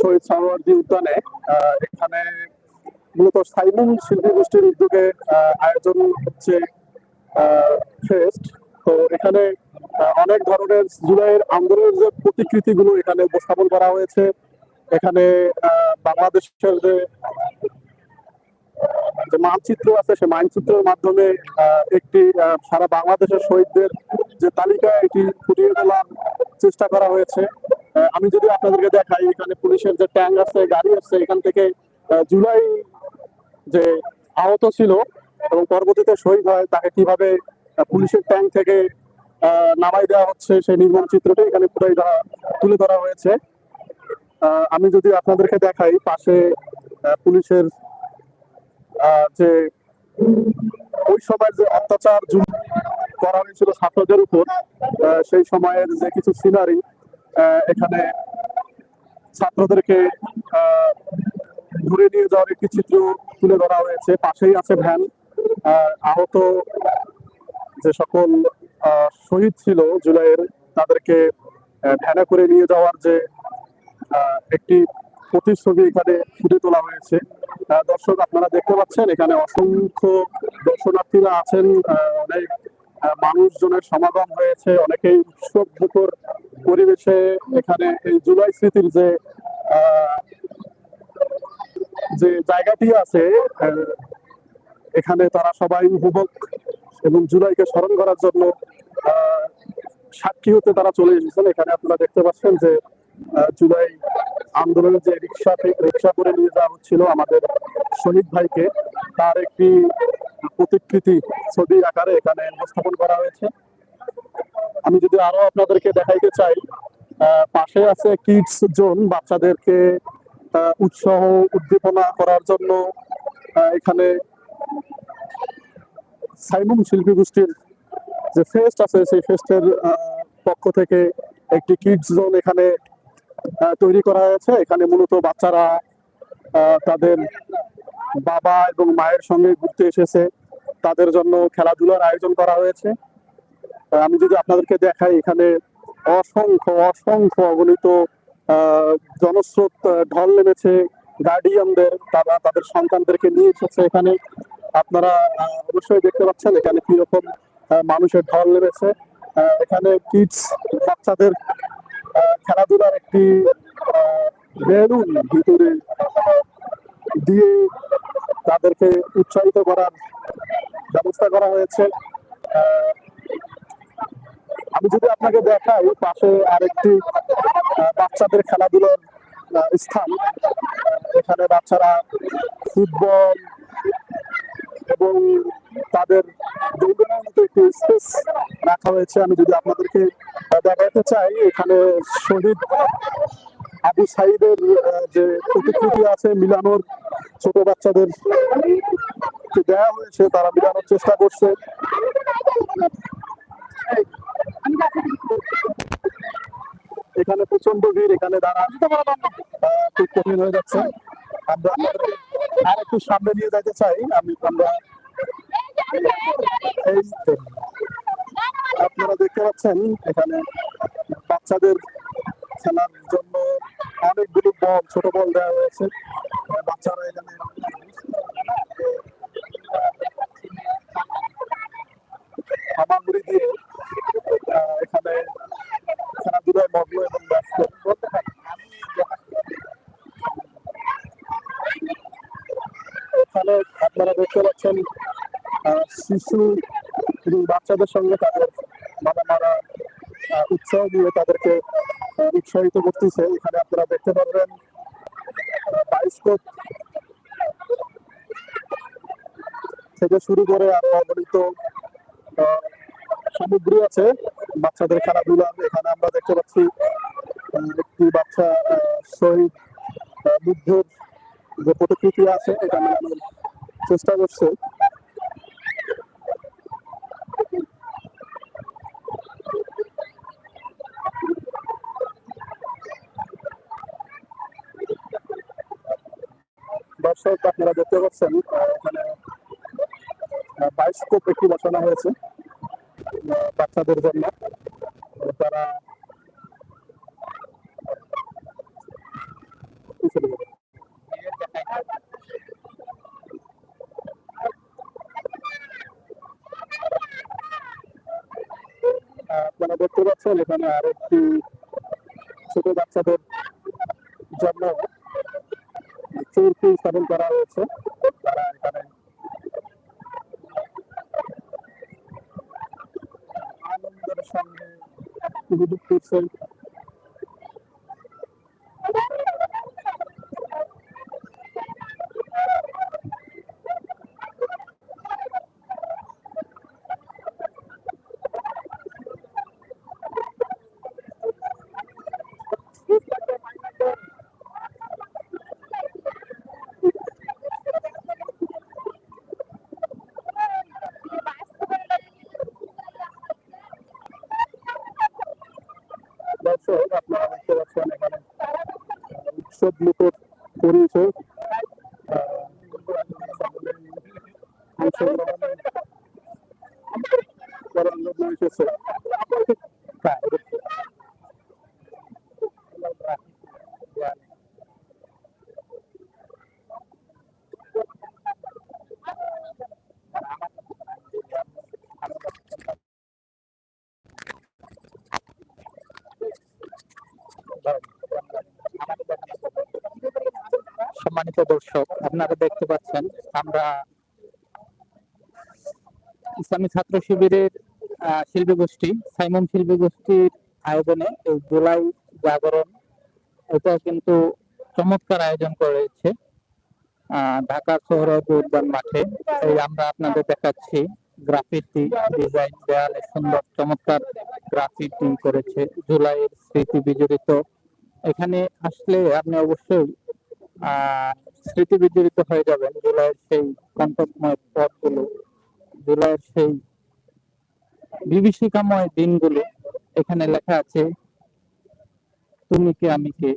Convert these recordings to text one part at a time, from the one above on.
শহীদ সামর্দি উদ্যানে এখানে মূলত সাইমন শিল্পী গোষ্ঠীর উদ্যোগে আয়োজন হচ্ছে ফেস্ট। তো এখানে অনেক ধরনের জুলাইয়ের আন্দোলনের যে প্রতিকৃতিগুলো এখানে উপস্থাপন করা হয়েছে। এখানে বাংলাদেশের যে যে মানচিত্র আছে সেই মানচিত্রের মাধ্যমে একটি সারা বাংলাদেশের শহীদদের যে তালিকা, এটি ফুটিয়ে তোলার চেষ্টা করা হয়েছে। আমি যদি আপনাদেরকে দেখাই, এখানে পুলিশের যে ট্যাঙ্ক আছে, গাড়ি আছে, এখান থেকে জুলাই যে আহত ছিল এবং পরবর্তীতে শহীদ হয়, তাকে কীভাবে পুলিশের ট্যাঙ্ক থেকে নামাই দেওয়া হচ্ছে, সেই নির্মাণ চিত্রটি এখানে ফুটাই ধরা, তুলে ধরা হয়েছে। আমি যদি আপনাদেরকে দেখাই, পাশে পুলিশের যে ওই সময়ের যে অত্যাচার করা হয়েছিল ছাত্রদের উপর সেই সময়ের যে কিছু সিনারি এখানে ছাত্রদেরকে ধরে নিয়ে যাওয়ার একটি চিত্র তুলে ধরা হয়েছে। পাশেই আছে ভ্যান। আহত যে সকল শহীদ ছিল জুলাইয়ের, তাদেরকে ভ্যানে করে নিয়ে যাওয়ার যে একটি প্রতিচ্ছবি এখানে ফুটে তোলা হয়েছে। দর্শক, আপনারা দেখতে পাচ্ছেন, এখানে অসংখ্য দর্শনার্থীরা আছেন। অনেক মানুষজনের সমাগম হয়েছে। অনেকেই উৎসব পরিবেশে এখানে এই জুলাই স্মৃতির যে যে জায়গাটি আছে এখানে তারা সবাই উপভোগ এবং জুলাইকে স্মরণ করার জন্য সাক্ষী হতে তারা চলে এসেছেন। এখানে আপনারা দেখতে পাচ্ছেন যে জুলাই আন্দোলনের যে রিক্সা রিক্সা করে নিয়ে যাওয়া হচ্ছিল আমাদের শহীদ ভাইকে, তার একটি প্রতিকৃতি ছবি আকারে এখানে উপস্থাপন করা হয়েছে। আমি যদি আরও আপনাদেরকে দেখাইতে চাই পাশে আছে কিডস জোন বাচ্চাদেরকে উৎসাহ, উদ্দীপনা করার জন্য এখানে সাইমুম শিল্পী গোষ্ঠীর যে ফেস্ট আছে, সেই ফেস্টের পক্ষ থেকে একটি কিডস জোন এখানে তৈরি করা হয়েছে। এখানে মূলত বাচ্চারা তাদের বাবা এবং মায়ের সঙ্গে ঘুরতে এসেছে। তাদের জন্য খেলাধুলার আয়োজন করা হয়েছে। আমি যদি আপনাদেরকে দেখাই এখানে অসংখ্য অসংখ্য অগণিত জনস্রোত ঢল নেমেছে, গার্ডিয়ানদের, তারা তাদের সন্তানদেরকে নিয়ে এসেছে এখানে। আপনারা অবশ্যই দেখতে পাচ্ছেন এখানে কীরকম মানুষের ঢল নেমেছে। এখানে কিডস বাচ্চাদের খেলাধুলার একটি বেলুন ভিতরে দিয়ে তাদেরকে উৎসাহিত করার ব্যবস্থা করা হয়েছে। আমি যদি আপনাকে দেখাই পাশে আরেকটি বাচ্চাদের খেলাধুলার স্থান। এখানে বাচ্চারা ফুটবল এবং তাদের দৌড়ানোর মতো একটি স্পেস রাখা হয়েছে। আমি যদি আপনাদেরকে দেখাতে চাই, এখানে শহীদ আবু সাইদের যে প্রতিকৃতি আছে, মিলানোর ছোট বাচ্চাদের দেওয়া হয়েছে। তারা মিলানোর চেষ্টা করছে। এখানে প্রচণ্ড ভিড়, এখানে দাঁড়া। খুব কঠিন হয়ে যাচ্ছে। আমরা আর একটু সামনে নিয়ে যেতে চাই। আমি আমরা আপনারা দেখতে পাচ্ছেন, এখানে বাচ্চাদের খেলার জন্য অনেকগুলো বল, ছোট বল দেওয়া হয়েছে। বাচ্চারা এখানে হামাগুড়ি দিয়ে আহ, এখানে খেলাধুলায় মগ্ন এবং ব্যস্ত বলতে থাকি। এখানে আপনারা দেখতে পাচ্ছেন শিশু বাচ্চাদের সঙ্গে তাদের বাবা মারা উৎসাহ দিয়ে তাদেরকে উৎসাহিত করতেছে। এখানে আপনারা দেখতে পারবেন বাইস্কোপ থেকে শুরু করে আরও অগণিত সামগ্রী আছে, বাচ্চাদের খেলাধুলা। এখানে আমরা দেখতে পাচ্ছি একটি বাচ্চা শহীদ বুদ্ধর যে প্রতিকৃতি আছে, এটা মেলানোর চেষ্টা করছে। দর্শক আপনারা দেখতে পাচ্ছেন এখানে বাইস্কোপ একটি বসানো হয়েছে বাচ্চাদের জন্য। তারা পাচ্ছেন এখানে আরেকটি ছোট বাচ্চাদের জন্য চুরকি স্থাপন করা হয়েছে। তারা এখানে আনন্দের সঙ্গে দর্শক আপনারা দেখতে পাচ্ছেন এখানে উৎসব মুখর পরিচয় এসেছে সম্মানিত দর্শক আপনারা দেখতে পাচ্ছেন আমরা ইসলামী ছাত্র শিবিরের শিল্পী গোষ্ঠী, সাইমন শিল্পী গোষ্ঠীর আয়োজনে এই জুলাই জাগরণ, এটা কিন্তু চমৎকার আয়োজন করেছে ঢাকার সোহরাওয়ার্দী উদ্যান মাঠে। এই আমরা আপনাদের দেখাচ্ছি, গ্রাফিতি ডিজাইন দেয়ালে সুন্দর চমৎকার গ্রাফিতি করেছে জুলাইয়ের স্মৃতি বিজড়িত। এখানে আসলে আপনি অবশ্যই স্মৃতি বিজড়িত হয়ে যাবেন। জুলাইয়ের সেই কণ্ঠময় পথগুলো, জুলাইয়ের সেই বিভীষিকাময় দিনগুলো, এখানে লেখা আছে, তুমি কে, আমি কে?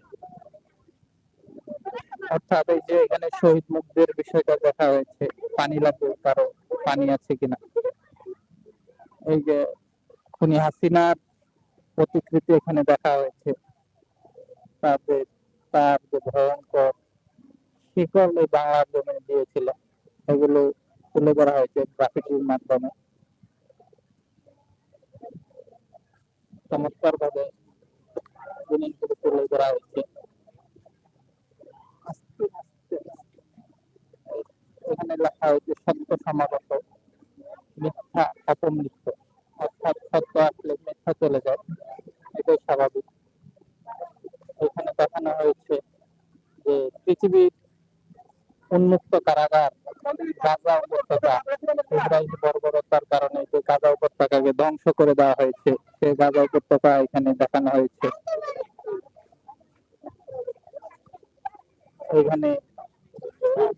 অর্থাৎ এই যে এখানে শহীদ মুখদের বিষয়টা দেখা হয়েছে, পানি লাগবে কারও, পানি আছে কিনা? এই যে খুনি হাসিনার প্রতিকৃতি এখানে দেখা হয়েছে। তাদের, তার যে ভয়ঙ্কর শিকল দিয়েছিল। এগুলো তুলে ধরা হয়েছে গ্রাফিটির মাধ্যমে। চমৎকার ভাবে জিনিসগুলো তুলে ধরা হয়েছে। এখানে লেখা হয়েছে সত্য সমাগত, মিথ্যা, অপমৃত্য। অর্থাৎ সত্য আসলে মিথ্যা চলে যায়। কারাগার, গাজা উপত্যকা, ইসরায়েল বর্বরতার কারণে যে গাজা উপত্যকাকে ধ্বংস করে দেওয়া হয়েছে, সেই গাজা উপত্যকা এখানে দেখানো হয়েছে। এখানে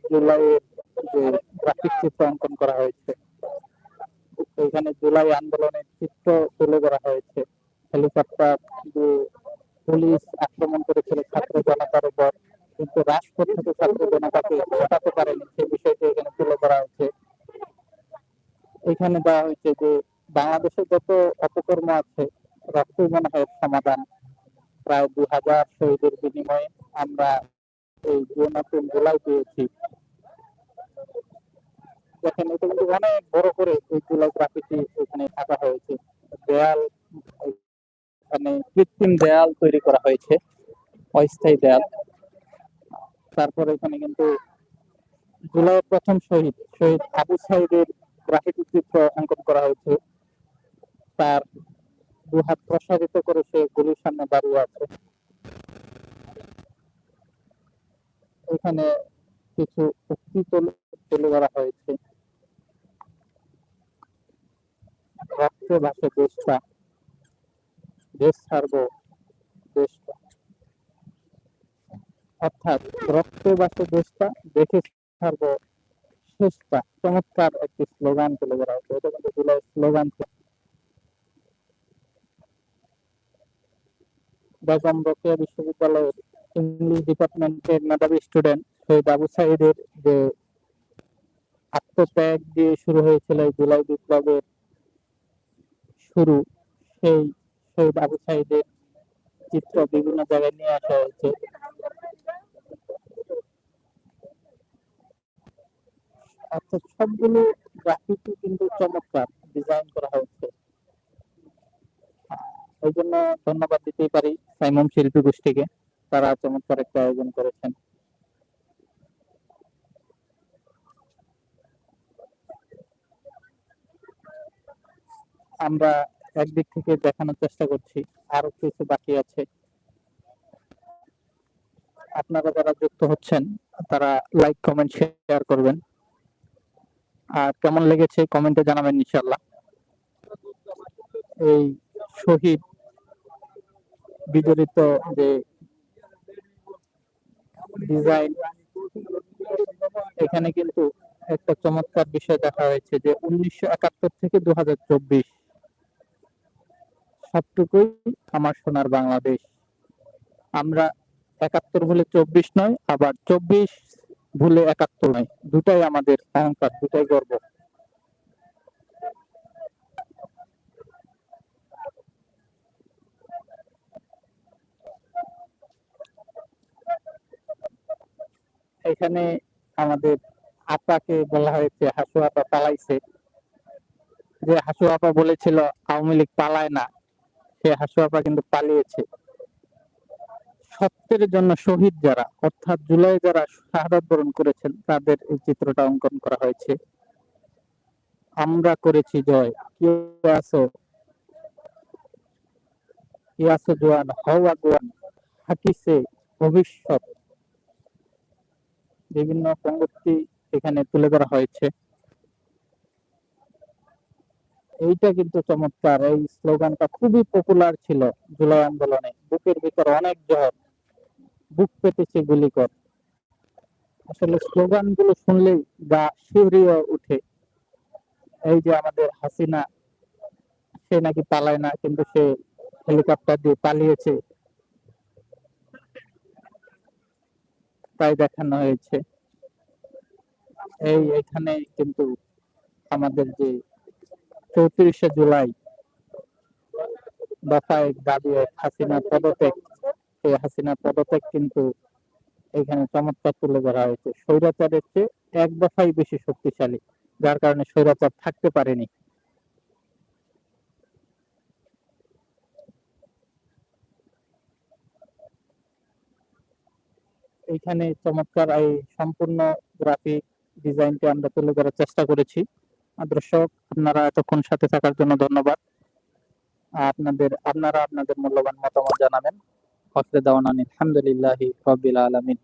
জুলাইয়ের যে গ্রাফিক চিত্র অঙ্কন করা হয়েছে, এখানে জুলাই আন্দোলনের চিত্র তুলে ধরা হয়েছে। হেলিকপ্টার পুলিশ এখানে দেওয়া হয়েছে যে বাংলাদেশে যত অপকর্ম আছে রক্তই মনে হয় সমাধান। প্রায় দুই হাজার শহীদের বিনিময়ে আমরা এই যে নতুন জুলাই পেয়েছি। দেখেন, এটা কিন্তু অনেক বড় করে এই জুলাই গ্রাফিটি এখানে থাকা হয়েছে। দেয়াল, এখানে কৃত্রিম দেয়াল তৈরি করা হয়েছে, অস্থায়ী দেয়াল। তারপরে এখানে কিন্তু জুলাইয়ের প্রথম শহীদ শহীদ আবু সাইদের গ্রাফিটি চিত্র অঙ্কন করা হয়েছে। তার দু হাত প্রসারিত করে সে গুলির সামনে দাঁড়িয়ে আছে। এখানে কিছু উক্তি তুলে ধরা হয়েছে। রক্তে ভাসে দেশটা। দেশ ছাড়বো দেশটা। অর্থাৎ রক্তে বাসে দেশটা দেখে ছাড়বো শেষটা চমৎকার একটি স্লোগান তুলে ধরা হয়েছে এটা কিন্তু জুলাই স্লোগান। বেগম রোকেয়া বিশ্ববিদ্যালয়ের ইংলিশ ডিপার্টমেন্টের মেধাবী স্টুডেন্ট শহীদ আবু সাইদের যে আত্মত্যাগ দিয়ে শুরু হয়েছিল এই জুলাই বিপ্লবের শুরু, সেই শহীদ আবু সাইদের চিত্র বিভিন্ন জায়গায় নিয়ে আসা হয়েছে অর্থাৎ সবগুলো কিন্তু চমৎকার ডিজাইন করা হয়েছে। এই জন্য ধন্যবাদ দিতেই পারি সাইমন শিল্পী গোষ্ঠীকে। তারা চমৎকার একটা আয়োজন করেছেন। আমরা একদিক থেকে দেখানোর চেষ্টা করছি। আরও কিছু বাকি আছে। আপনারা যারা যুক্ত হচ্ছেন, তারা লাইক কমেন্ট শেয়ার করবেন। আর কেমন লেগেছে কমেন্টে জানাবেন ইনশাল্লাহ এই শহীদ বিজড়িত যে ডিজাইন এখানে কিন্তু একটা চমৎকার বিষয় দেখা হয়েছে যে উনিশশো একাত্তর থেকে দু হাজার চব্বিশ সবটুকুই আমার সোনার বাংলাদেশ। আমরা একাত্তর ভুলে চব্বিশ নয়, আবার চব্বিশ ভুলে একাত্তর নয়। দুটাই আমাদের অহংকার, দুটাই গর্ব। এখানে আমাদের আপাকে বলা হয়েছে, হাসু আপা পালাইছে। যে হাসু আপা বলেছিল, আওয়ামী লীগ পালায় না। সে হাসু আপা কিন্তু পালিয়েছে। সত্যের জন্য শহীদ যারা, অর্থাৎ জুলাই যারা শাহাদাত বরণ করেছেন, তাদের এই চিত্রটা অঙ্কন করা হয়েছে। আমরা করেছি জয়। কে আছো? আছো জোয়ান? হও আগুয়ান। হাকিছে ভবিষ্যৎ। বিভিন্ন পঙ্গতি এখানে তুলে ধরা হয়েছে। এইটা কিন্তু চমৎকার। এই স্লোগানটা খুবই পপুলার ছিল জুলাই আন্দোলনে। বুকের ভিতর অনেক জহর বুক পেতেছে গুলি কর আসলে স্লোগানগুলো শুনলেই গা শিহরিয়ে উঠে এই যে আমাদের হাসিনা, সে নাকি পালায় না, কিন্তু সে হেলিকপ্টার দিয়ে পালিয়েছে। তাই দেখানো হয়েছে। এই এখানে কিন্তু আমাদের যে চৌত্রিশে জুলাই দফায় দাবি হাসিনা পদত্যাগ। এই হাসিনা পদত্যাগ কিন্তু এখানে চমৎকার তুলে ধরা হয়েছে। স্বৈরাচারের চেয়ে এক দফাই বেশি শক্তিশালী, যার কারণে স্বৈরাচার থাকতে পারেনি। এইখানে চমৎকার এই সম্পূর্ণ গ্রাফিক ডিজাইনটি আমরা তুলে ধরার চেষ্টা করেছি। দর্শক, আপনারা এতক্ষণ সাথে থাকার জন্য ধন্যবাদ। আপনাদের, আপনারা আপনাদের মূল্যবান মতামত জানাবেন। আলহামদুলিল্লাহ রাব্বিল আলামিন।